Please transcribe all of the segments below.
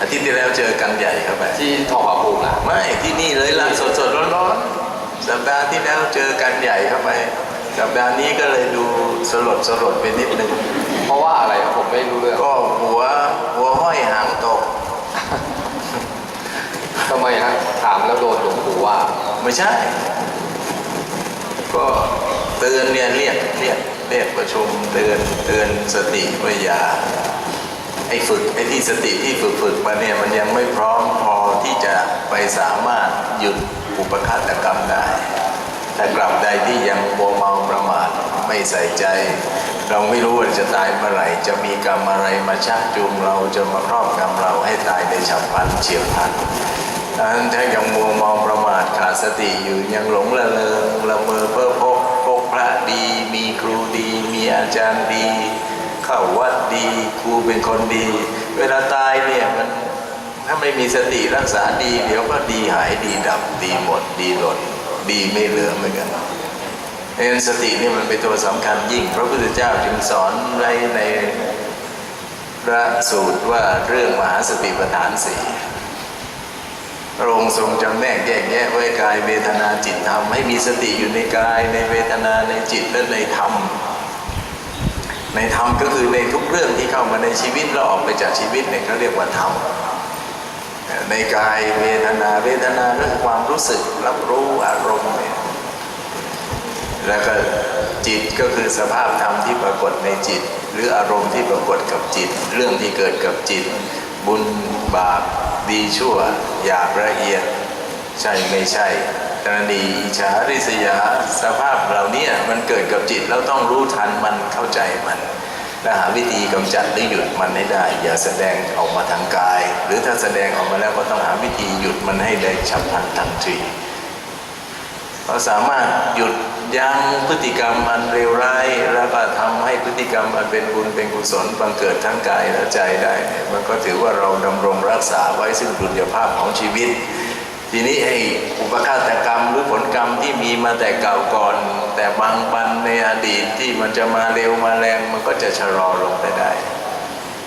อาทิตย์ที่แล้วเจอกันใหญ่เข้าไปที่ทองผาภูมินะไม่ที่นี่เลยล่ะสดสดร้อนร้อนๆสัปดาห์ที่แล้วเจอกันใหญ่เข้าไปสัปดาห์นี้ก็เลยดูสลดสลดไปนิดนึงเพราะว่าอะไรครับผมไม่รู้เรื่องก็หัวหัวห้อยหางตกทำไมฮะถามแล้วโดนหลวงปู่ว่า ไม่ใช่ ก็เตือนเนี่ยเรียกเรียกเรียกประชุมเตือนเตือนสติว่าอย่า ไอ้ฝึกไอ้ที่สติที่ฝึกฝึกมาเนี่ยมันยังไม่พร้อมพอที่จะไปสามารถหยุดอุปฆาตกรรมได้แต่กลับใดที่ยังมัวเมาประมาทไม่ใส่ใจ เราไม่รู้ว่าจะตายเมื่อไหร่ จะมีกรรมอะไรมาชักจูงเราจะมาครอบงำเราให้ตายในฉับพลันเฉียบพลันดังนั้นถ้ายังมัวเมาประมาทขาดสติอยู่ยังหลงละเลงละเมอเพ้อพกพกพระดี มีครูดี มีอาจารย์ดี เข้าวัดดีครูเป็นคนดี เวลาตายเนี่ยมันถ้าไม่มีสติรักษาดี เดี๋ยวก็ดีหายดีดับดีหมดดีหล่นดีไม่เหลือเหมือนกันเอ็นสตินี่มันเป็นตัวสำคัญยิ่ง พระพุทธเจ้าจึงสอนไว้ในพระสูตรว่าเรื่องมหาสติปัฏฐานสี่พระองค์ทรงจำแนกแยกแยะไว้กายเวทนาจิตธรรมให้มีสติอยู่ในกายในเวทนาในจิตและในธรรม ในธรรมก็คือในทุกเรื่องที่เข้ามาในชีวิตเราออกไปจากชีวิตเนี่ยเขาเรียกว่าธรรมในกายเวทนาเวทนาเรื่องความรู้สึกรับรู้อารมณ์เนี่ยแล้วก็จิตก็คือสภาพธรรมที่ปรากฏในจิต หรืออารมณ์ที่ปรากฏกับจิต เรื่องที่เกิดกับจิต บุญบาปดีชั่วหยาบละเอียด ใช่ไม่ใช่ ตรณีอิจฉาริษยาสภาพเหล่านี้มันเกิดกับจิตเราต้องรู้ทันมันเข้าใจมันและหาวิธีกำจัดหรือหยุดมันให้ได้ อย่าแสดงออกมาทางกาย หรือถ้าแสดงออกมาแล้วก็ต้องหาวิธีหยุดมันให้ได้ฉับพลันทันทีเราสามารถหยุดยั้งพฤติกรรมอันเลวร้ายแล้วก็ทำให้พฤติกรรมอันเป็นบุญเป็นกุศลบังเกิดทั้งกายและใจได้ มันก็ถือว่าเราดำรงรักษาไว้ซึ่งดุลยภาพของชีวิต ทีนี้ไอ้อุปฆาตกรรมหรือผลกรรมที่มีมาแต่เก่าก่อน แต่บางปันในอดีตที่มันจะมาเร็วมาแรงมันก็จะชะลอลงไปได้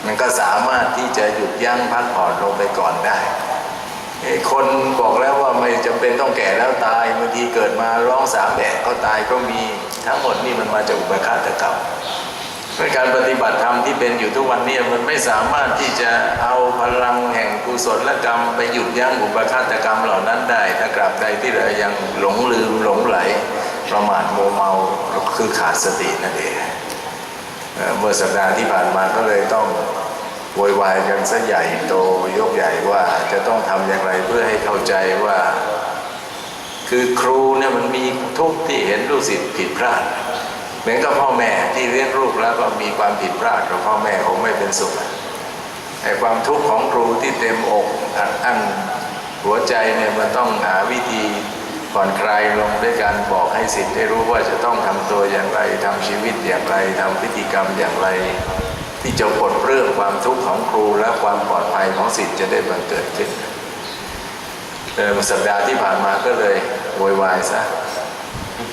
มันก็สามารถที่จะหยุดยั้งพักผ่อนลงไปก่อนได้ไอ้คนบอกแล้วว่าไม่จำเป็นต้องแก่แล้วตายบางทีเกิดมาร้องสามแดดก็ตายก็มีทั้งหมดนี่มันมาจากอุปฆาตกรรม การปฏิบัติธรรมที่เป็นอยู่ทุกวันนี้มันไม่สามารถที่จะเอาพลังแห่งกุศลกรรม ไปหยุดยั้งอุปฆาตกรรมเหล่านั้นได้ถ้ากราบใดที่เรายังหลงลืมหลงไหล ประมาทโมเมาคือขาดสตินั่นเองเอ่อเมื่อสัปดาห์ที่ผ่านมาก็เลยต้องโวยวายกันซะใหญ่โตยกใหญ่ว่าจะต้องทำอย่างไรเพื่อให้เข้าใจว่า คือครูเนี่ยมันมีทุกที่เห็นลูกศิษย์ผิดพลาด เหมือนกับพ่อแม่ที่เลี้ยงลูกแล้วก็มีความผิดพลาดกับพ่อแม่คงไม่เป็นสุขไอ้ความทุกข์ของครูที่เต็มอกอัดอั้นหัวใจเนี่ยมันต้องหาวิธีผ่อนคลายลงด้วยการบอกให้สิทธิ์ได้รู้ว่าจะต้องทำตัวอย่างไรทำชีวิตอย่างไรทำพิธีกรรมอย่างไร ที่จะปลดเรื่องความทุกข์ของครูและความปลอดภัยของสิทธิ์จะได้บังเกิดขึ้นเออสัปดาห์ที่ผ่านมาก็เลยโวยวายซะ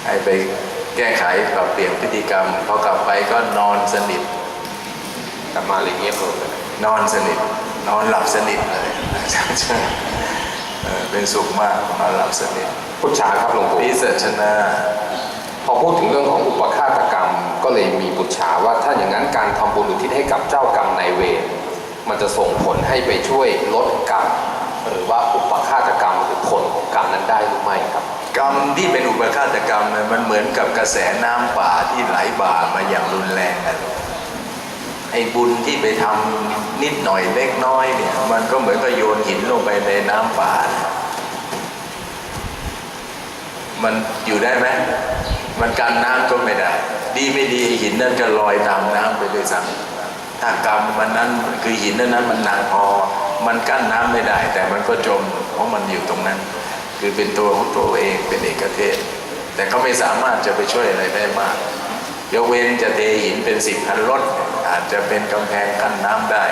ให้ไป แก้ไขปรับเปลี่ยนพฤติกรรมพอกลับไปก็นอนสนิทกลับมาเลยเงียบลงเลยนอนสนิท นอนหลับสนิทเลยเออเป็นสุขมากนอนหลับสนิทพุทธาครับหลวงปู่พิเศษชนะพอพูดถึงเรื่องของอุปฆาตกรรม ก็เลยมีบุตรฉาว่าถ้าอย่างนั้นการทำบุญอุทิศให้กับเจ้ากรรมนายเวรมันจะส่งผลให้ไปช่วยลดกรรมหรือว่าอุปฆาตกรรมหรือผลของกรรมนั้นได้หรือไม่ครับ กรรมที่เป็นอุปฆาตกรรมเนี่ยมันเหมือนกับกระแสน้ำป่าที่ไหลบ่ามาอย่างรุนแรงกันไอ้บุญที่ไปทำนิดหน่อยเล็กน้อยเนี่ย มันก็เหมือนกับโยนหินลงไปในน้ำป่า มันอยู่ได้ไหมมันกันน้ำก็ไม่ได้ ดีไม่ดีหินนั่นก็ลอยตามน้ำไปด้วยซ้ำถ้ากรรมมันนั้นคือหินนั้นนั้นมันหนักพอ มันกั้นน้ำไม่ได้ แต่มันก็จมเพราะมันอยู่ตรงนั้น คือเป็นตัวของตัวเองเป็นเอกเทศ แต่เขาไม่สามารถจะไปช่วยอะไรได้มากยกเว้นจะเทหินเป็นสิบพันรถอาจจะเป็นกำแพงกั้นน้ำได้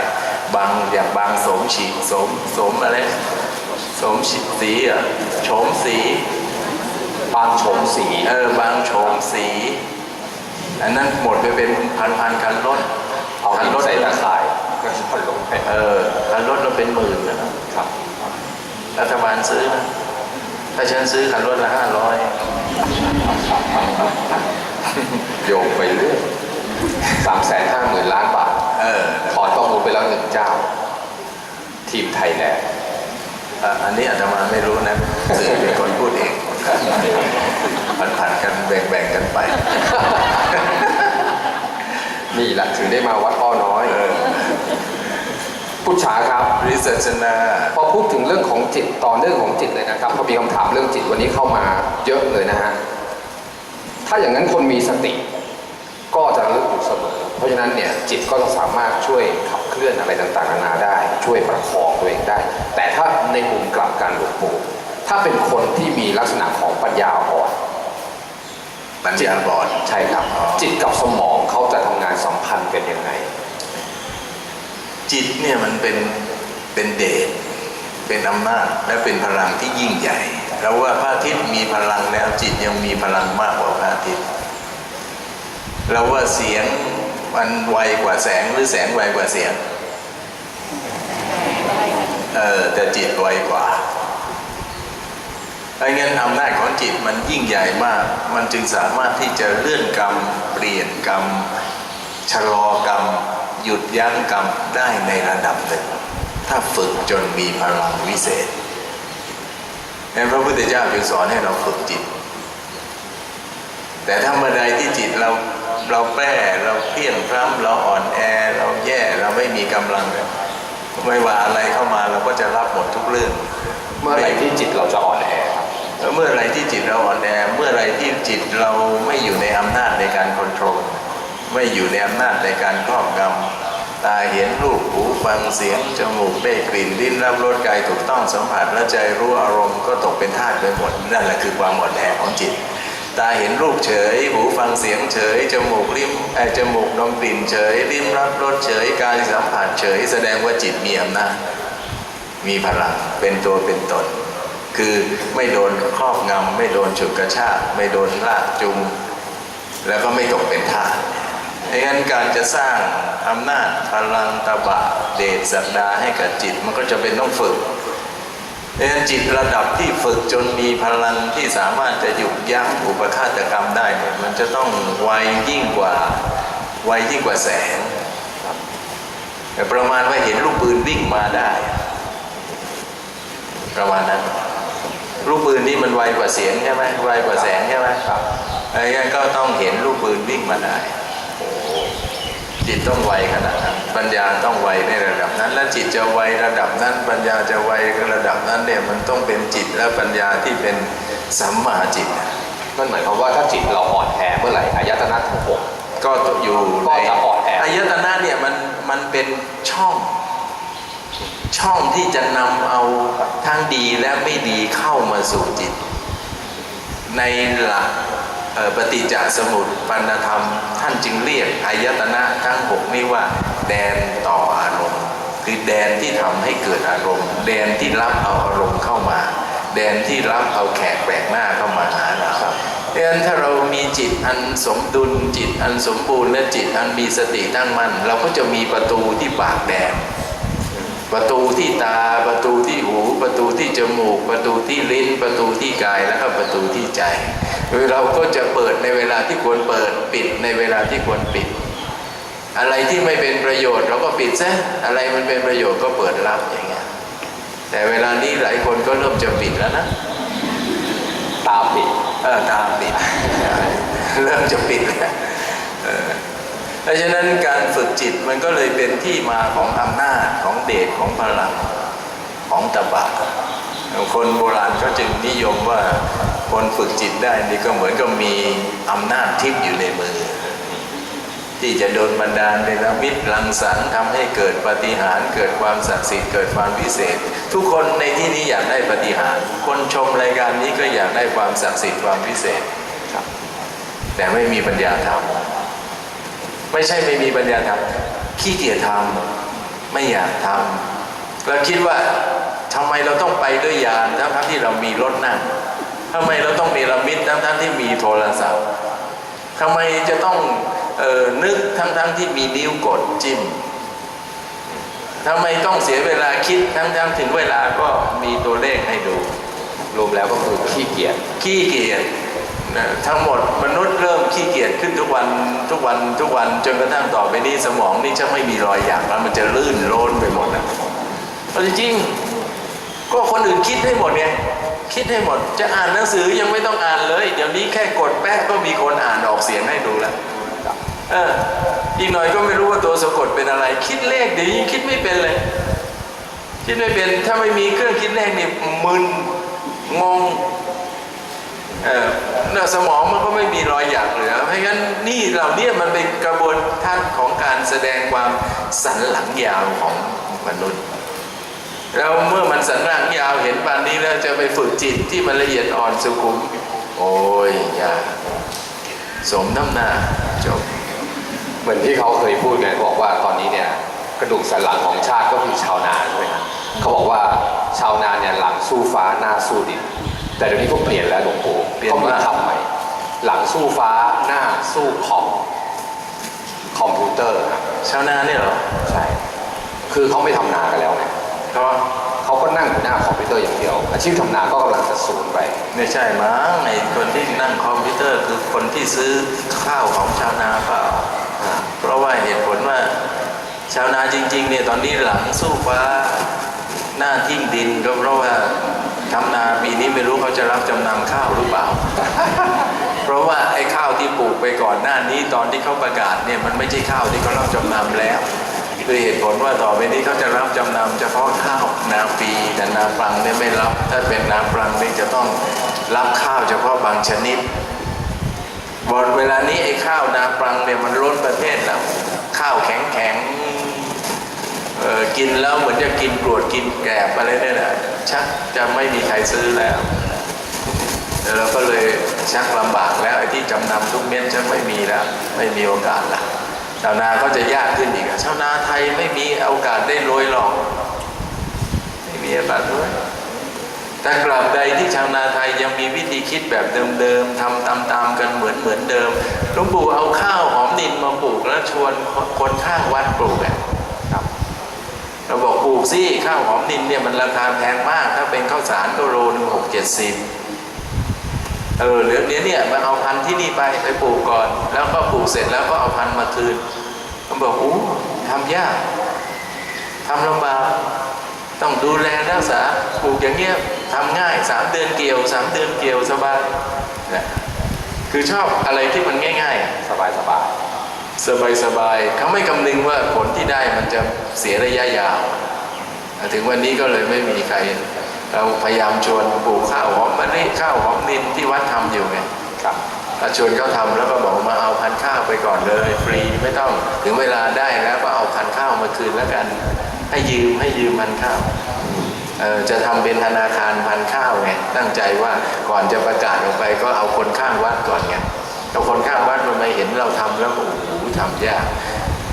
บางอย่างบางโสมฉีโสมโสมอะไรโสมฉีสีเหรอะโฉมสี บางโฉมสีเออบางโฉมสีอันนั้นหมดไปเป็นพันพันๆคันรถเอาหินใส่ตะข่ายก็จะลงไปเออคันรถระเป็นหมื่นนะครับรัฐบาลซื้อนะ ถ้าฉันซื้อคันรถละห้าร้อยโยงไปเรื่อยสามแสนห้าหมื่นล้านบาทเออถอนข้อมูลไปแล้วหนึ่งเจ้า ทีมไทยแลนด์อะอันนี้อาตมาไม่รู้นะสื่อเป็นคนพูดเองผัดๆกันแบ่งๆกันไป นี่แหละถึงได้มาวัดอ้อน้อยเออ ผู้ชาครับริเซชนา พอพูดถึงเรื่องของจิตต่อเนื่องของจิตเลยนะครับพอมีคำถามเรื่องจิตวันนี้เข้ามาเยอะเลยนะฮะถ้าอย่างนั้นคนมีสติ ก็จะระลึกอยู่เสมอ เพราะฉะนั้นเนี่ยจิตก็จะสามารถช่วยขับเคลื่อนอะไรต่างๆนานาได้ ช่วยประคองตัวเองได้ แต่ถ้าในมุมกลับกันหลวงปู่ถ้าเป็นคนที่มีลักษณะของปัญญาอ่อนปัญญาบอดใช่ครับ จิตกับสมองเขาจะทำงานสัมพันธ์กันยังไง จิตเนี่ยมันเป็นเป็นเดชเป็นอำนาจและเป็นพลังที่ยิ่งใหญ่เราว่าพระอาทิตย์มีพลังแล้วจิตยังมีพลังมากกว่าพระอาทิตย์เราว่าเสียงมันไวกว่าแสงหรือแสงไวกว่าเสียงเออแต่จิตไวกว่าดังนั้นอำนาจของจิตมันยิ่งใหญ่มาก มันจึงสามารถที่จะเลื่อนกรรม เปลี่ยนกรรม ชะลอกรรม หยุดยั้งกรรมได้ในระดับหนึ่ง ถ้าฝึกจนมีพลังวิเศษในพระพุทธเจ้าจึงสอนให้เราฝึกจิต แต่ถ้าเมื่อใดที่จิตเราเราแปรเราเพี้ยงพร้ำเราอ่อนแอเราแย่เราไม่มีกำลังเนี่ยไม่ว่าอะไรเข้ามาเราก็จะรับหมดทุกเรื่อง เมื่อไหร่ที่จิตเราจะอ่อนแอครับแล้วเมื่อไรที่จิตเราอ่อนแอเมื่อไรที่จิตเราไม่อยู่ในอำนาจในการควบคุม ไม่อยู่ในอำนาจในการครอบงำตาเห็นรูปหูฟังเสียง จมูกได้กลิ่นลิ้นรับรสกายถูกต้องสัมผัสและใจรู้อารมณ์ก็ตกเป็นทาสไปหมดนั่นแหละคือความอ่อนแอของจิต ตาเห็นรูปเฉย หูฟังเสียงเฉย จมูกลิ้มเอ่อจมูกดมกลิ่นเฉยลิ้มรับรสเฉยกายสัมผัสเฉย แสดงว่าจิตมีอำนาจมีพลังเป็นตัวเป็นตน คือไม่โดนครอบงำไม่โดนฉุดกระชากไม่โดนลากจูงแล้วก็ไม่ตกเป็นทาส ดังนั้นการจะสร้างอำนาจพลังตบะเดชสักดาให้กับจิตมันก็จะเป็นต้องฝึกดังนั้นจิตระดับที่ฝึกจนมีพลังที่สามารถจะหยุดยั้งอุปฆาตกรรมได้เนี่ยมันจะต้องไวยิ่งกว่าไวยิ่งกว่าแสงครับประมาณว่าเห็นลูกปืนวิ่งมาได้ ประมาณนั้นลูกปืนนี่มันไวกว่าเสียงใช่ไหมไวกว่าแสงใช่ไหมครับไอ้งั้นก็ต้องเห็นลูกปืนวิ่งมาได้ จิตต้องไวขนาดนั้นปัญญาต้องไวในระดับนั้น และจิตจะไวระดับนั้น ปัญญาจะไวระดับนั้นเนี่ยมันต้องเป็นจิตและปัญญาที่เป็นสัมมาจิตนั่นหมายความว่าถ้าจิตเราอ่อนแอเมื่อไหร่อายตนะทั้งหกก็อยู่ในก็จะอ่อนแออายตนะเนี่ยมันมันเป็นช่องช่องที่จะนำเอาทั้งดีและไม่ดีเข้ามาสู่จิต ในหลักเอ่อ ปฏิจจสมุปปนธรรม ท่านจึงเรียกอายตนะทั้งหกนี้ว่า แดนต่ออารมณ์ คือแดนที่ทำให้เกิดอารมณ์ แดนที่รับเอาอารมณ์เข้ามา แดนที่รับเอาแขกแปลกหน้าเข้ามาหาเราดังนั้นถ้าเรามีจิตอันสมดุลจิตอันสมบูรณ์และจิตอันมีสติตั้งมั่นเราก็จะมีประตูที่ปากแดน ประตูที่ตาประตูที่หู ประตูที่จมูก ประตูที่ลิ้น ประตูที่กายแล้วก็ประตูที่ใจโดยเราก็จะเปิดในเวลาที่ควรเปิดปิดในเวลาที่ควรปิด อะไรที่ไม่เป็นประโยชน์เราก็ปิดซะอะไรมันเป็นประโยชน์ก็เปิดรับอย่างเงี้ยแต่เวลานี้หลายคนก็เริ่มจะปิดแล้วนะตาปิดเออตามปิดเริ่มจะปิดแล้ว เพราะฉะนั้นการฝึกจิตมันก็เลยเป็นที่มาของอำนาจของเดชของพลังของตบะคนโบราณก็จึงนิยมว่าคนฝึกจิตได้นี่ก็เหมือนกับมีอำนาจทิพย์อยู่ในมือ ที่จะโดนบันดาลในระมิตรังสรรค์ทำให้เกิดปฏิหารเกิดความศักดิ์สิทธิ์เกิดความพิเศษ ทุกคนในที่นี้อยากได้ปฏิหารคนชมรายการนี้ก็อยากได้ความศักดิ์สิทธิ์ความพิเศษครับ แต่ไม่มีปัญญาทำ ไม่ใช่ไม่มีปัญญาทำขี้เกียจทำไม่อยากทำเราคิดว่าทำไมเราต้องไปด้วยยานทั้งที่เรามีรถนั่งทำไมเราต้องมีระมิดทั้งๆที่มีโทรศัพท์ทำไมจะต้องออนึกทั้งๆทที่มีนิ้วกดจิ้มทำไมต้องเสียเวลาคิดทั้งๆถึงเวลาก็มีตัวเลขให้ดู รวมแล้วก็คือขี้เกียจขี้เกียจ นะทั้งหมดมนุษย์เริ่มขี้เกียจขึ้นทุกวันทุกวันทุกวันจนกระทั่งต่อไปนี้สมองนี่จะไม่มีรอยหยักแล้วมันจะลื่นโลนไปหมดนะเอาจริงๆก็คนอื่นคิดให้หมดไงคิดให้หมด จะอ่านหนังสือยังไม่ต้องอ่านเลย เดี๋ยวนี้แค่กดแป๊ะก็มีคนอ่านออกเสียงให้ดูแล้วเอออีกหน่อยก็ไม่รู้ว่าตัวสะกดเป็นอะไร คิดเลขเดี๋ยวยิ่งคิดไม่เป็นเลย คิดไม่เป็นถ้าไม่มีเครื่องคิดเลขนี่มึนงงเออ แล้วสมองมันก็ไม่มีรอยหยักเหลือเพราะงั้นนี่เหล่านี้มันเป็นกระบวนท่านของการแสดงความสันหลังยาวของมนุษย์แล้วเมื่อมันสันหลังยาวเห็นปานนี้แล้วจะไปฝึกจิตที่มันละเอียดอ่อนสุขุม โอ้ยอย่าสมน้ำหน้าจบเหมือนที่เขาเคยพูดไงบอกว่าตอนนี้เนี่ยกระดูกสันหลังของชาติก็คือชาวนาใช่ไหมครับเขาบอกว่าชาวนาเนี่ยหลังสู้ฟ้าหน้าสู้ดิน แต่เดี๋ยวนี้ก็เปลี่ยนแล้วหลวงปู่เปลี่ยนเขามีว่าทำใหม่ หลังสู้ฟ้าหน้าสู้คอมคอมพิวเตอร์ครับชาวนาเนี่ยเหรอใช่ คือเขาไม่ทำนากันแล้วไงเพราะเขาก็นั่งอยู่หน้าคอมพิวเตอร์อย่างเดียว อาชีพทำนาก็กำลังจะสูญไป ไม่ใช่มั้งไอ้คนที่นั่งคอมพิวเตอร์คือคนที่ซื้อข้าวของชาวนาเปล่า อ่า เพราะว่าเหตุผลว่าชาวนาจริงๆเนี่ยตอนนี้หลังสู้ฟ้าหน้าทิ่มดินก็เพราะว่า ทำนาปีนี้ไม่รู้เขาจะรับจำนำข้าวหรือเปล่า เพราะว่าไอ้ข้าวที่ปลูกไปก่อนหน้านี้ตอนที่เขาประกาศเนี่ยมันไม่ใช่ข้าวที่เขารับจำนำแล้วคือเหตุผลว่าต่อไปนี้เขาจะรับจำนำเฉพาะข้าวนาปีแต่นาปรังเนี่ยไม่รับ ถ้าเป็นนาปรังนี่ยจะต้องรับข้าวเฉพาะบางชนิดบอเวลานี้ไอ้ข้าวนาปรังเนี่ยมันล้นประเทศแล้วข้าวแข็งแข็ง กินแล้วเหมือนจะกินกรวดกินแกลบอะไรเนี่ยนะชักจะไม่มีใครซื้อแล้วเราก็เลยชักลำบากแล้วไอ้ที่จำนำทุกเม็ดชักไม่มีแล้วไม่มีโอกาสละชาวนาก็จะยากขึ้นอีกชาวนาไทยไม่มีโอกาสได้รวยหรอกไม่มีโอกาสรวยแต่กลับใดที่ชาวนาไทยยังมีวิธีคิดแบบเดิมๆทำตามๆกันเหมือนเหมือนเดิมหลวงปู่เอาข้าวหอมนินมาปลูกแล้วชวนคนข้างวัดปลูกอะ เราบอกปลูกสิข้าวหอมนินเนี่ยมันราคาแพงมาก ถ้าเป็นข้าวสารก็โลหนึ่งหกเจ็ดสิบเออเดี๋ยวเดี๋ยวเนี่ยมาเอาพันธุ์ที่นี่ไปไปปลูกก่อน แล้วก็ปลูกเสร็จแล้วก็เอาพันธุ์มาคืนเขาบอกโอ้ทำยากทำลำบากต้องดูแลรักษาปลูกอย่างเงี้ยทำง่ายสามเดือนเกี่ยวสามเดือนเกี่ยวสบายนะคือชอบอะไรที่มันง่าย ๆ สบายสบาย สบายสบายเขาไม่คำนึงว่าผลที่ได้มันจะเสียระยะยาว ถึงวันนี้ก็เลยไม่มีใคร เราพยายามชวนปลูกข้าวหอมมะลิข้าวหอมนินที่วัดทำอยู่ไงครับเราชวนเขาทำแล้วก็บอกมาเอาพันธุ์ข้าวไปก่อนเลย ฟรีไม่ต้องถึงเวลาได้แล้วก็เอาพันธุ์ข้าวมาคืนแล้วกัน ให้ยืมให้ยืมพันธุ์ข้าวเออจะทำเป็นธนาคารพันธุ์ข้าวไงตั้งใจว่าก่อนจะประกาศออกไปก็เอาคนข้างวัดก่อนไงเอาคนข้างวัดมันมาเห็นเราทำแล้วโอ้โห ทำยาก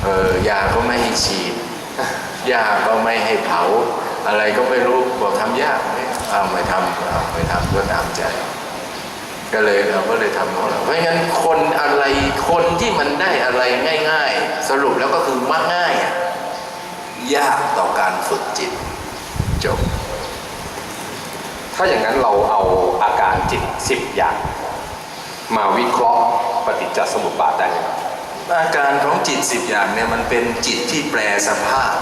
เออยาก็ไม่ให้ฉีดยาก็ไม่ให้เผา อะไรก็ไม่รู้บอกทำยากไม่เอาไม่ทำเอาไม่ทำก็ตามใจ ก็เลยเราก็เลยทำของเราเพราะงั้นคนอะไรคนที่มันได้อะไรง่าย ๆ สรุปแล้วก็คือมักง่ายอะยากต่อการฝึกจิตจบ ถ้าอย่างนั้นเราเอาอาการจิตสิบอย่าง มาวิเคราะห์ปฏิจจสมุปบาทได้ไหมครับ อาการของจิตสิบอย่างเนี่ยมันเป็นจิตที่แปรสภาพ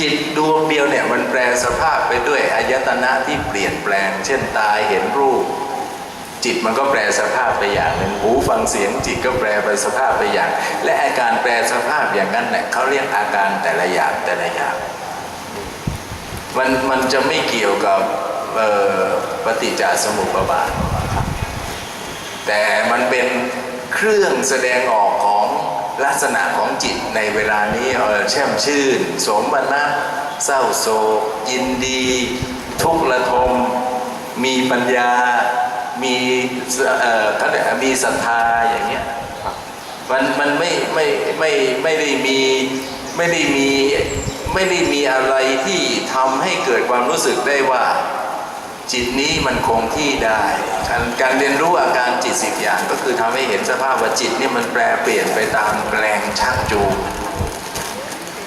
จิตดวงเดียวเนี่ยมันแปรสภาพไปด้วยอายตนะที่เปลี่ยนแปลง เช่นตาเห็นรูป จิตมันก็แปรสภาพไปอย่างหนึ่งหูฟังเสียง จิตก็แปรไปสภาพไปอย่าง และอาการแปรสภาพอย่างนั้นเนี่ยเขาเรียกอาการแต่ละอย่างแต่ละอย่างมันมันจะไม่เกี่ยวกับปฏิจจสมุปบาทแต่มันเป็น เครื่องแสดงออกของลักษณะของจิตในเวลานี้เออแช่มชื่น สมนัสเศร้าโศก ยินดี ทุกข์ระทม มีปัญญา มีเอ่อเขาเรียกมีศรัทธาอย่างเงี้ยมันมันไม่ไม่ไม่ไม่ได้มีไม่ได้มีไม่ได้มีอะไรที่ทำให้เกิดความรู้สึกได้ว่า จิตนี้มันคงที่ได้ การการเรียนรู้อาการจิตสิบอย่างก็คือทำให้เห็นสภาพว่าจิตนี่มันแปรเปลี่ยนไปตามแรงชักจูง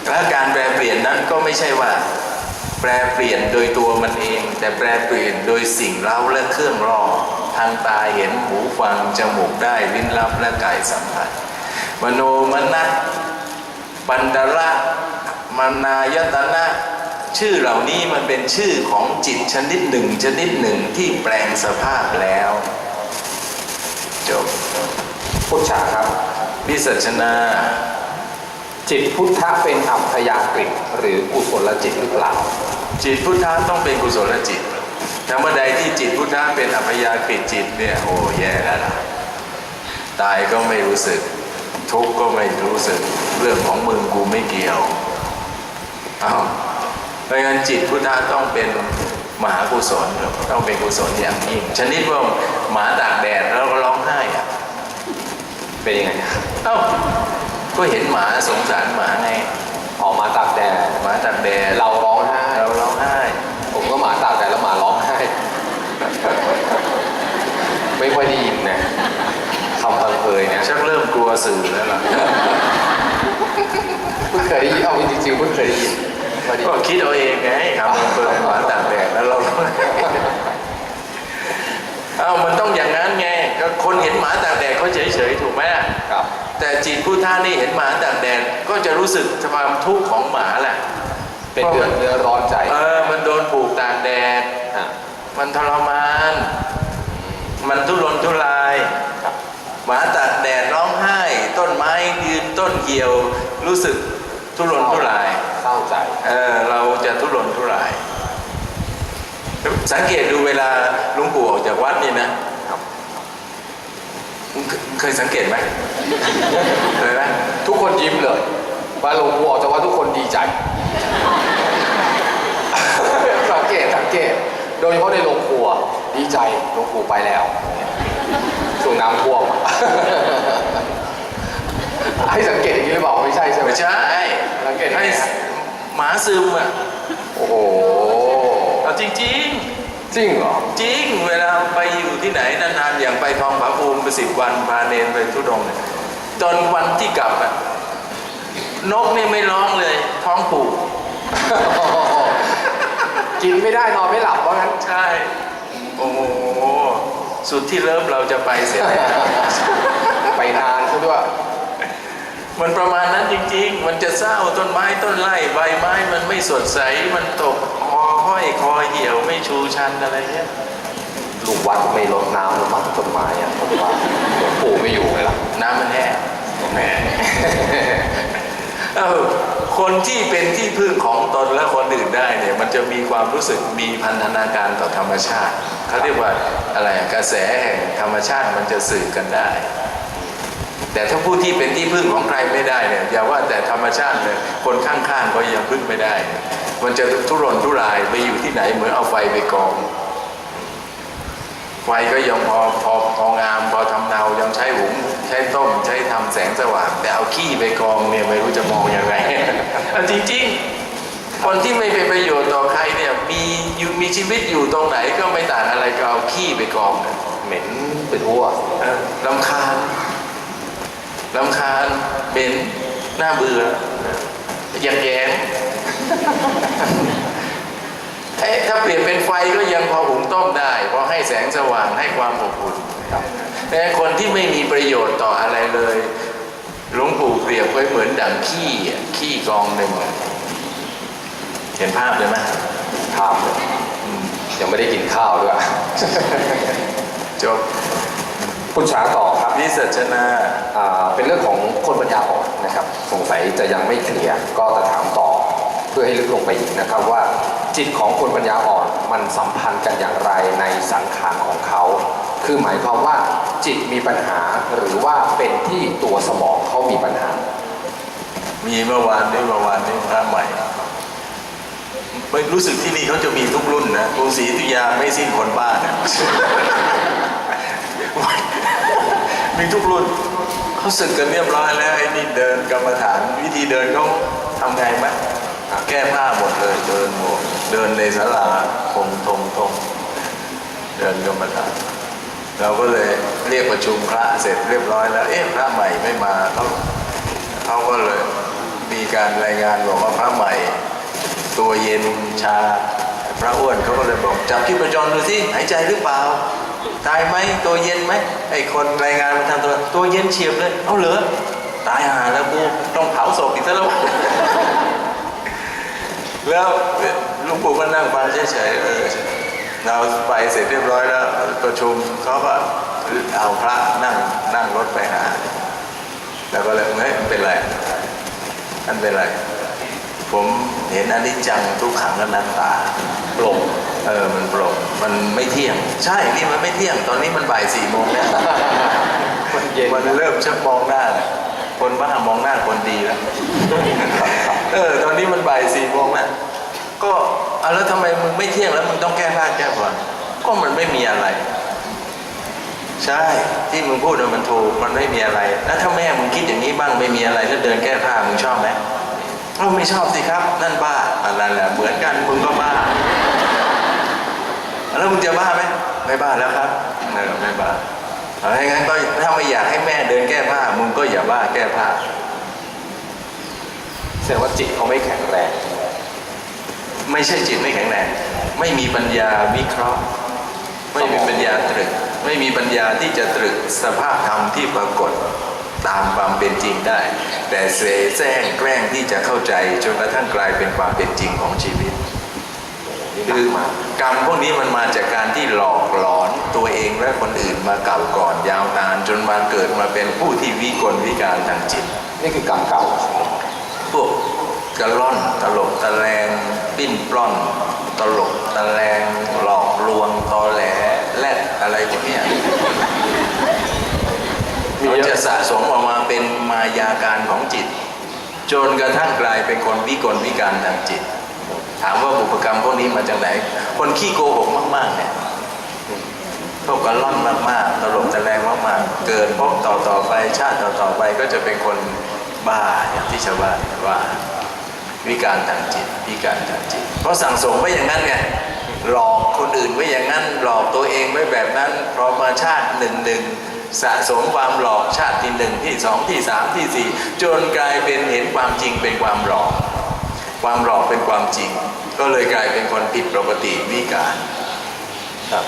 และการแปรเปลี่ยนนั้นก็ไม่ใช่ว่า แปรเปลี่ยนโดยตัวมันเอง แต่แปรเปลี่ยนโดยสิ่งเร้าและเครื่องรอทางตาเห็นหูฟังจมูกได้ลิ้นรับและกายสัมผัสมโนมนัสปันดระมานายตนะ ชื่อเหล่านี้มันเป็นชื่อของจิตชนิดหนึ่งชนิดหนึ่งที่แปลงสภาพแล้วจบพุทธาครับวิสัชนา จิตพุทธะเป็นอัพยากฤิหรือกุศลจิตหรือเปล่า จิตพุทธะต้องเป็นกุศลจิตถ้าเมื่อใดที่จิตพุทธะเป็นอัพยากฤิจิตเนี่ยโอ้แย่แล้วล่ะตายก็ไม่รู้สึก ทุกข์ก็ไม่รู้สึก เรื่องของมึงกูไม่เกี่ยวอ้าว เพราะงั้นจิตพุทธะต้องเป็นมหากุศลต้องเป็นกุศลอย่างยิ่งชนิดว่าหมาตากแดดแล้วก็ร้องไห้อะเป็นยังไงเอ้าก็เห็นหมาสงสารหมาไงออกมาตากแดดหมาตากแดดเราร้องไห้เราร้องไห้ ผมก็หมาตากแดดแล้วหมาร้องไห้ ไม่ค่อยได้ยินนะคำพังเพยนะชักเริ่มกลัวสื่อแล้วล่ะเพิ่งเคยได้ยินเอาจริงๆเพิ่งเคยได้ยิน พอดีก็คิดเอาเองไงทำเปิดหมาตากแดดแล้วเราเอ้ามันต้องอย่างนั้นไงก็คนเห็นหมาตากแดดเขาเฉยๆถูกไหมล่ะครับ แต่จิตผู้ท่านี่เห็นหมาตากแดดก็จะรู้สึกความทุกข์ของหมาแหละเป็นเดือดเนื้อร้อนใจ เออ มันโดนปลูกตากแดดอะมันทรมาน มันทุรนทุรายครับหมาตากแดดร้องไห้ ต้นไม้ยืนต้นเหี่ยว รู้สึกทุรนทุราย เศร้าใจเออเราจะทุรนทุราย สังเกตดูเวลาหลุงปู่ออกจากวัดนี่นะครับเคเคยสังเกตไหมเคยไหมทุกคนยิ้มเลยมาหลวงปู่ออกจากว่าทุกคนดีใจสังเกตสังเกต โดยเฉพาะในโรงครัวดีใจหลวงปู่ไปแล้วช่วงน้ำท่วมให้สังเกตอย่างนี้หรือเปล่าไม่ใช่ใช่ไหมไม่ใช่สังเกตยังไงให้ฮะ หมาซึมอะโอ้โหเอาจริงจริงเหรอๆจริงเวลาไปอยู่ที่ไหนนานๆอย่างไปทองผาภูมิไปสิบวันพาเนนไปทุดงค์เนี่ยตอนวันที่กลับอะนกนี่ไม่ร้องเลย ท้องผูกกินไม่ได้นอนไม่หลับว่างั้นใช่ โอ้โหสุดที่เริ่มเราจะไปเสร็จแล้วไปนานซะด้วย มันประมาณนั้นจริง ๆ มันจะเศร้าต้นไม้ต้นไร่ใบไม้ มันไม่สดใส มันตกคอห้อยคอเหี่ยวไม่ชูชันอะไรเงี้ยลูกวัดไม่ลดน้ำหรือมั้งต้นไม้อะผมว่าหลวงปู่ไม่อยู่เลยล่ะน้ำมันแห้งแหมเออคนที่เป็นที่พึ่งของตนและคนอื่นได้เนี่ยมันจะมีความรู้สึกมีพันธนาการต่อธรรมชาติเขาเรียกว่าอะไรอะกระแสแห่งธรรมชาติมันจะสื่อกันได้ แต่ถ้าผู้ที่เป็นที่พึ่งของใครไม่ได้เนี่ยอย่าว่าแต่ธรรมชาติเลยคนข้างๆก็ยังพึ่งไม่ได้ มันจะทุรนทุรายไปอยู่ที่ไหนเหมือนเอาไฟไปกอง ไฟก็ยังพอพอพองามพอทำเนายังใช้หุงใช้ต้มใช้ทำแสงสว่าง แต่เอาขี้ไปกองเนี่ยไม่รู้จะมองยังไงเอาจริงๆ คนที่ไม่เป็นประโยชน์ต่อใครเนี่ยมีอยู่มีชีวิตอยู่ตรงไหนก็ไม่ต่างอะไรก็เอาขี้ไปกองเนี่ยเหม็นไปทั่วเออลำคาญ ลำคาญเป็นน่าเบื่อแยงแยงเอ๊ะถ้าเปลี่ยนเป็นไฟก็ยังพอหุงต้มได้เพราะให้แสงสว่างให้ความอบอุ่นครับแต่คนที่ไม่มีประโยชน์ต่ออะไรเลยหลวงปู่เปรียบไว้เหมือนดั่งขี้อะขี้กองหนึ่งอะเห็นภาพเลยไหมข้ามเลยยังไม่ได้กินข้าวด้วยจบ คุณช้าต่อครับวิสัชนาอ่าเป็นเรื่องของคนปัญญาอ่อนนะครับ สงสัยจะยังไม่เคลียร์ก็จะถามต่อ เพื่อให้ลึกลงไปอีกนะครับว่า จิตของคนปัญญาอ่อนมันสัมพันธ์กันอย่างไรในสังขารของเขา คือหมายความว่าจิตมีปัญหาหรือว่าเป็นที่ตัวสมองเขามีปัญหา มีเมื่อวานนี้เมื่อวานนี้พระใหม่ไม่รู้สึกที่นี่เขาจะมีทุกรุ่นนะกรุงศรีอยุธยาไม่สิ้นคนบ้านะ มีทุกรุ่นเขาสึกกันเรียบร้อยแล้วไอ้นี่เดินกรรมฐานวิธีเดินเขาทำไงไหมแก้ผ้าหมดเลยเดินหมดเดินในศาลาทงทงทงเดินกรรมฐานเราก็เลยเรียกประชุมพระเสร็จเรียบร้อยแล้ว เอ๊ะพระใหม่ไม่มาเขาเขาก็เลยมีมีการรายงานบอกว่าพระใหม่ ตัวเย็นชา พระอ้วนเขาก็เลยบอกจับที่ประจรดูสิหายใจหรือเปล่า ตายไหมตัวเย็นไหมไอ้คนรายงานมาทางตัวตัวเย็นเฉียบเลยเอาเหรอตายหาแล้วกูต้องเผาศพอีกแล้วแล้วลุงปู่ก็นั่งฟังเฉยๆเออเราไปเสร็จเรียบร้อยแล้วประชุมเขาก็เอาพระนั่งนั่งรถไปหา แล้วก็เลยเฮ้ยเป็นไรท่านเป็นไร ผมเห็นอนิจจังทุกขังอนัตตาปลงเออมันปลงมันไม่เที่ยง ใช่นี่มันไม่เที่ยง ตอนนี้มันบ่ายสี่โมงแล้วมันเย็นมันเริ่มชักมองหน้าแล้วคนบ้ามองหน้าคนดีแล้วเออตอนนี้มันบ่ายสี่โมงแล้วก็เอาแล้วทำไมมึงไม่เที่ยงแล้วมึงต้องแก้ผ้าแก้ผ่อนก็มันไม่มีอะไร ใช่ที่มึงพูดน่ะมันถูกมันไม่มีอะไร แล้วถ้าแม่มึงคิดอย่างนี้บ้างไม่มีอะไรแล้วเดินแก้ผ้ามึงชอบไหม เอาไม่ชอบสิครับ นั่นบ้าอันนั้นแหละเหมือนกันมึงก็บ้า แล้วมึงจะบ้าไหมไม่บ้าแล้วครับเออไม่บ้าเอาถ้งั้นก็ถ้าไม่อยากให้แม่เดินแก้ผ้ามึงก็อย่าบ้าแก้ผ้าแสดงว่าจิตเขาไม่แข็งแรง ไม่ใช่จิตไม่แข็งแรง ไม่มีปัญญาวิเคราะห์ ไม่มีปัญญาตรึก ไม่มีปัญญาที่จะตรึกสภาพธรรมที่ปรากฏ ตามความเป็นจริงได้ แต่เสแสร้งแกล้งที่จะเข้าใจจนกระทั่งกลายเป็นความเป็นจริงของชีวิตนี่หนัคือมากรรมพวกนี้มันมาจากการที่หลอกหลอนตัวเองและคนอื่นมาเก่าก่อนยาวนาน จนมาเกิดมาเป็นผู้ที่วิกลวิการทางจิต นี่คือกรรมเก่าพวกกระล่อนตลกตะแลงปิ้นปล้อนตลกตะแลงหลอกลวงตอแหลแลดอะไรพวกนี้ มันจะสะสมออกมาเป็นมายาการของจิต จนกระทั่งกลายเป็นคนวิกลวิการทางจิต ถามว่าบุพกรรมพวกนี้มาจากไหน คนขี้โกหกมากๆเนี่ยพวกกระล่อนมากๆตลกตะแลงมากๆ เกิดพบต่อต่อไปชาติต่อต่อไปก็จะเป็นคนบ้าอย่างที่ชาวบ้านว่าวิการทางจิตวิการทางจิต เพราะสั่งสมไว้อย่างนั้นไงหลอกคนอื่นไว้อย่างนั้น หลอกตัวเองไว้แบบนั้นพอมาชาติหนึ่งหนึ่ง สะสมความหลอกชาติที่หนึ่งที่สองที่สามที่สี่จนกลายเป็นเห็นความจริงเป็นความหลอก ความหลอกเป็นความจริง ก็เลยกลายเป็นคนผิดปกติวิการครับ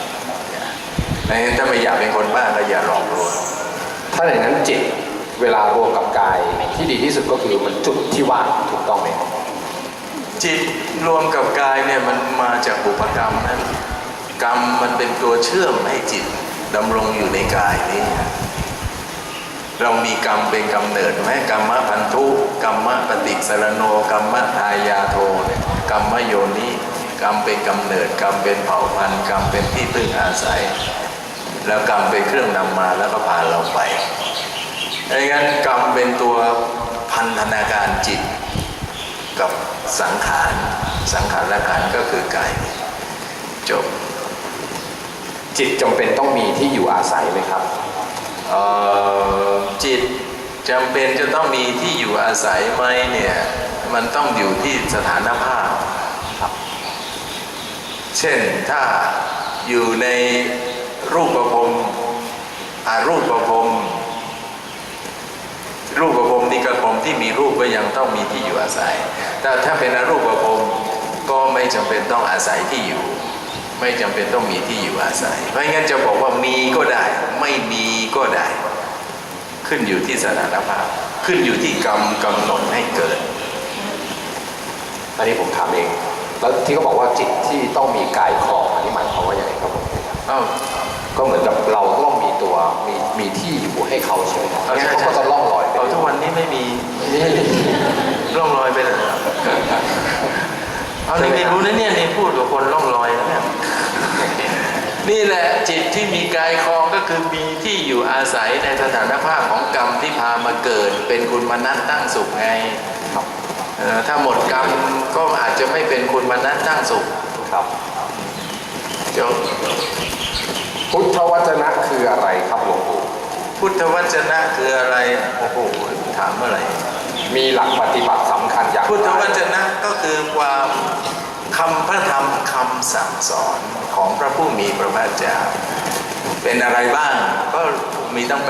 ดังนั้นถ้าไม่อยากเป็นคนบ้าก็อย่าหลอกลวงถ้าอย่างนั้นจิตเวลารวมกับกายที่ดีที่สุดก็คือมันจุดที่ว่างถูกต้องไหมครับจิตรวมกับกายเนี่ยมันมาจากบุพกรรมนั้นกรรมมันเป็นตัวเชื่อมให้จิต ดำรงอยู่ในกายนี้ เรามีกรรมเป็นกำเนิดไหมกรรมพันธุกรรมปฏิสรโนกรรมทายาโทเนี่ยกรรมโยนิกรรมเป็นกำเนิดกรรมเป็นเผ่าพันธุ์กรรมเป็นที่พึ่งอาศัย แล้วกรรมเป็นเครื่องนำมาแล้วก็พาเราไปดังนั้นกรรมเป็นตัวพันธนาการจิต กับสังขาร สังขารและขันธ์ก็คือกายจบ จิตจำเป็นต้องมีที่อยู่อาศัยไหมครับ เอ่อจิตจำเป็นจะต้องมีที่อยู่อาศัยไหมเนี่ยมันต้องอยู่ที่สถานภาพเช่นถ้าอยู่ในรูปประพรมอารูปประพรมรูปประพรมนี่กระพรมที่มีรูปก็ยังต้องมีที่อยู่อาศัย แต่ถ้าเป็นอรูปประพรมก็ไม่จำเป็นต้องอาศัยที่อยู่ ไม่จำเป็นต้องมีที่อยู่อาศัย เพราะงั้นจะบอกว่ามีก็ได้ ไม่มีก็ได้ ขึ้นอยู่ที่สถานภาพ ขึ้นอยู่ที่กรรมกำหนดให้เกิด อันนี้ผมถามเอง แล้วที่เขาบอกว่าจิตที่ต้องมีกายครองอันนี้หมายความว่าอย่างไรครับผมเอ้าก็เหมือนกับเราต้องมีตัวมีมีที่อยู่ให้เขาใช่ไหมครับเอางั้นใช่เขาก็จะล่องลอยไปเอาทุกวันนี้ไม่มีร่องรอยไปเลยเอานี่ไม่รู้นะเนี่ยนี่พูดกับคนร่องรอยนะเนี่ยนี่แหละจิตที่มีกายครองก็คือมีที่อยู่อาศัยในสถานภาพของกรรมที่พามาเกิด เป็นคุณมนัตตั้งสุขไงครับเอ่อถ้าหมดกรรมก็อาจจะไม่เป็นคุณมนัตตั้งสุขครับจบพุทธวจนะคืออะไรครับหลวงปู่พุทธวจนะคืออะไรโอ้โหถามเมื่อไหร่มีหลักปฏิบัติสำคัญอย่างไรพุทธวจนะก็คือความคำพระธรรมคำสั่งสอน ของพระผู้มีพระภาคเจ้า เป็นอะไรบ้างก็มีตั้ง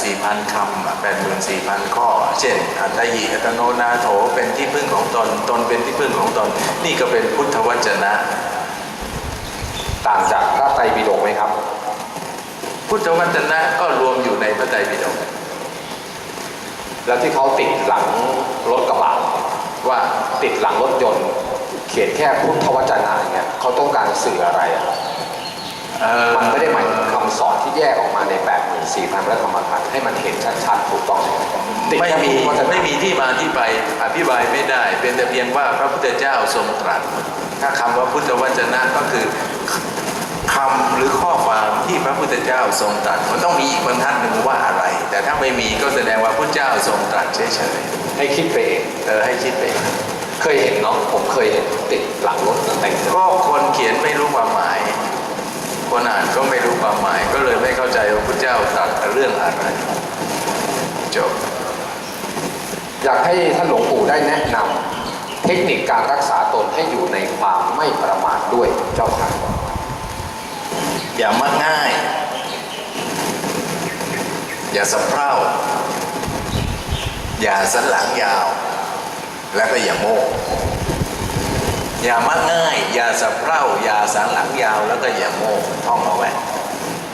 84,000คำ84,000 ข้อ เช่น อัตติอัตโนนาโถเป็นที่พึ่งของตน ตนเป็นที่พึ่งของตน นี่ก็เป็นพุทธวจนะ ต่างจากพระไตรปิฎกไหมครับ พุทธวจนะก็รวมอยู่ในพระไตรปิฎกแล้วที่เขาติดหลังรถกระบะว่าติดหลังรถยนต์ ขียนแค่พุทธวจนะอย่างเงี้ยเขาต้องการสื่ออะไรอะเอ่อมันไม่ได้หมายถึงคำสอนที่แยกออกมาใน84,000พระธรรมขันธ์ให้มันเห็นชัดๆถูกต้องไหมติดไม่แค่มีพุทธวจนะไม่มีที่มาที่ไปอธิบายไม่ได้ เป็นแต่เพียงว่าพระพุทธเจ้าทรงตรัส ถ้าคำว่าพุทธวจนะก็คือคำหรือข้อความที่พระพุทธเจ้าทรงตรัสมันต้องมีอีกบรรทัดหนึ่งว่าอะไร แต่ถ้าไม่มีก็แสดงว่าพระเจ้าทรงตรัสเฉยให้คิดไปเองๆเออให้คิดไปเอง เคยเห็นเนาะผมเคยเห็นติดหลังรถแต่งก็คนเขียนไม่รู้ความหมาย คนอ่านก็ไม่รู้ความหมาย ก็เลยไม่เข้าใจว่าพระเจ้าตรัสเรื่องอะไรจบอยากให้ท่านหลวงปู่ได้แนะนำเทคนิคการรักษาตนให้อยู่ในความไม่ประมาทด้วยเจ้าค่ะอย่ามักง่าย อย่าสะเพร่าอย่าสันหลังยาว แล้วก็อย่าโง่อย่ามักง่าย อย่าสะเพร่าอย่าสันหลังยาวแล้วก็อย่าโง่ท่องเอาไว้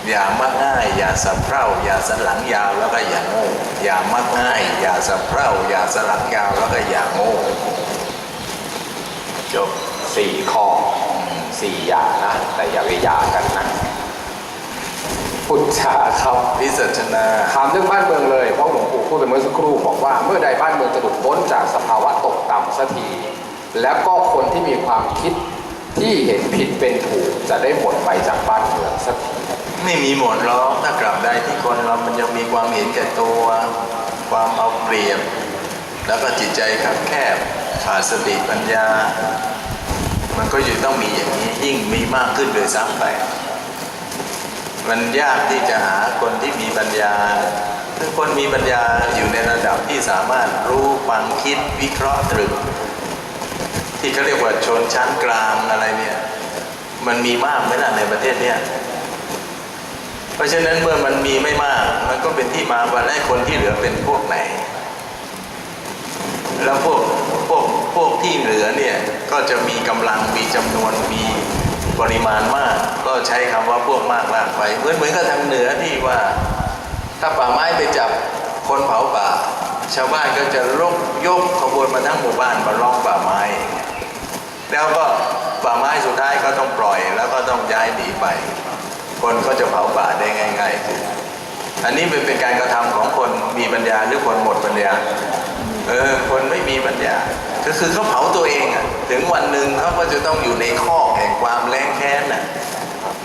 อย่ามักง่าย อย่าสะเพร่าอย่าสันหลังยาวแล้วก็อย่าโง่อย่ามักง่าย อย่าสะเพร่าอย่าสันหลังยาวแล้วก็อย่าโง่จบสี่ข้อสี่อย่างนะ แต่อย่าไปยากันนะ พุทธาครับวิสัชนาถามเรื่องบ้านเมืองเลยเพราะหลวงปู่พูดไปเมื่อสักครู่บอกว่าเมื่อใดบ้านเมืองจะหลุดพ้นจากสภาวะตกต่ำสักทีแล้วก็คนที่มีความคิดที่เห็นผิดเป็นถูกจะได้หมดไปจากบ้านเมืองสักทีไม่มีหมดหรอกถ้ากลับใดที่คนเรามันยังมีความเห็นแก่ตัว ความเอาเปรียบ แล้วก็จิตใจคับแคบขาดสติปัญญา มันก็จะต้องมีอย่างนี้ยิ่งมีมากขึ้นโดวยซ้ำไป มันยากที่จะหาคนที่มีปัญญาคือคนมีปัญญาอยู่ในระดับที่สามารถรู้ฟังคิดวิเคราะห์ตรึก ที่เขาเรียกว่าชนชั้นกลางอะไรเนี่ย มันมีมากไหมล่ะในประเทศเนี้ยเพราะฉะนั้นเมื่อมันมีไม่มาก มันก็เป็นที่มาว่าไอ้คนที่เหลือเป็นพวกไหน แล้วพวกพวกพวกที่เหลือเนี่ยก็จะมีกำลังมีจำนวนมี ปริมาณมากก็ใช้คำว่าพวกมากลากไปเหมือนเหมือนกับทางเหนือที่ว่า ถ้าป่าไม้ไปจับคนเผาป่า ชาวบ้านก็จะรกยกขบวนมาทั้งหมู่บ้านมาล้อมป่าไม้ แล้วก็ป่าไม้สุดท้ายก็ต้องปล่อย แล้วก็ต้องย้ายหนีไป คนก็จะเผาป่าได้ง่ายๆอันนี้เป็นเป็นการกระทำของคนมีปัญญาหรือคนหมดปัญญา เออคนไม่มีปัญญาก็คือเขาเผาตัวเองอะ ถึงวันหนึ่งเขาก็จะต้องอยู่ในคอแห่งความแรงแค้นน่ะ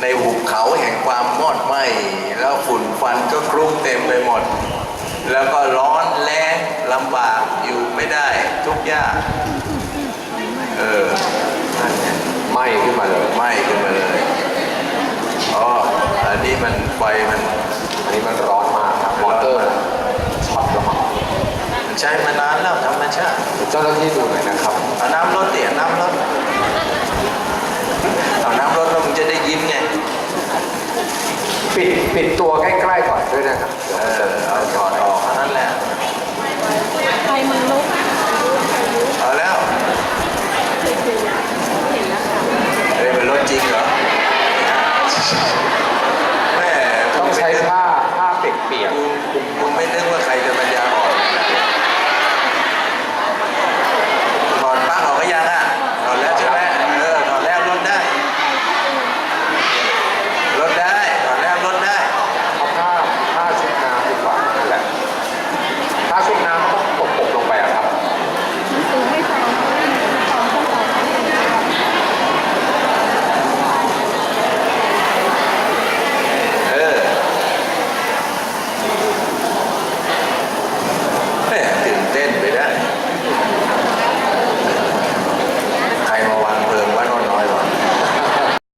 ในหุบเขาแห่งความมอดไหม้แล้วฝุ่นควันก็คลุ้งเต็มไปหมด แล้วก็ร้อนแรงลำบากอยู่ไม่ได้ทุกยากเออไงไหม้ขึ้นมาเลยไหม้ขึ้นมาเลยอ๋ออันนี้มันไฟมันอันนี้มันร้อนมากครับมอเตอร์ช็อตแล้วมั้ง มัน ใช้มานานแล้วธรรมชาติเจ้าหน้าที่ดูหน่อยนะครับเอาน้ำรถเดี๋ยวน้ำรถเอาน้ำรถแล้วมึงจะได้ยิ้มไง ปิดปิดตัวใกล้ๆก่อนด้วยนะ